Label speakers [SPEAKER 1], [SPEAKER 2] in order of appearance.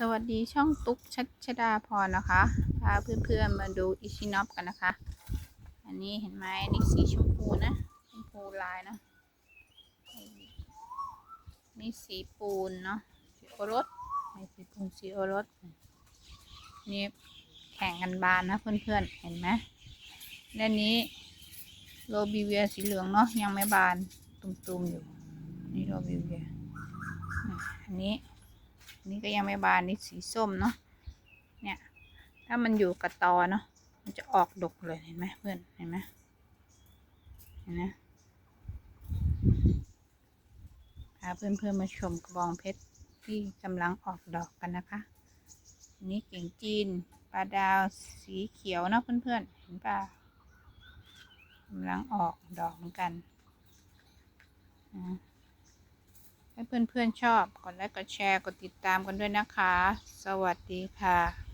[SPEAKER 1] สวัสดีช่องตุ๊กชัชดาพรนะคะ พาเพื่อนๆมาดูอิชินอปกันนะคะ อันนี้เห็นไหมนี่สีชมพูนะ ชมพูลายนะ นี่สีปูนเนาะ สีโอรสนี่สีปูนสีโอรส นี่แข่งกันบานนะเพื่อนๆ เห็นไหมด้านนี้โรบิเวียสีเหลืองเนาะยังไม่บานตุ่มๆอยู่ นี่โรบิเวีย อันนี้ นี่ก็ยังไม่บานนี่สีส้มเนาะเนี่ยถ้ามันอยู่กับตอเนาะมันจะออกดกเลยเห็นไหมเพื่อนเห็นไหมเห็นไหมพาเพื่อนๆมาชมกระบองเพชรที่กำลังออกดอกกันนะคะนนี้เก่งจีนปลาดาวสีเขียวเนาะเพื่อนๆเห็นป่ะกำลังออกดอกเหมือนกันนะให้ เพื่อนๆชอบ กดไลค์กดแชร์ กดติดตามกันด้วยนะคะ สวัสดีค่ะ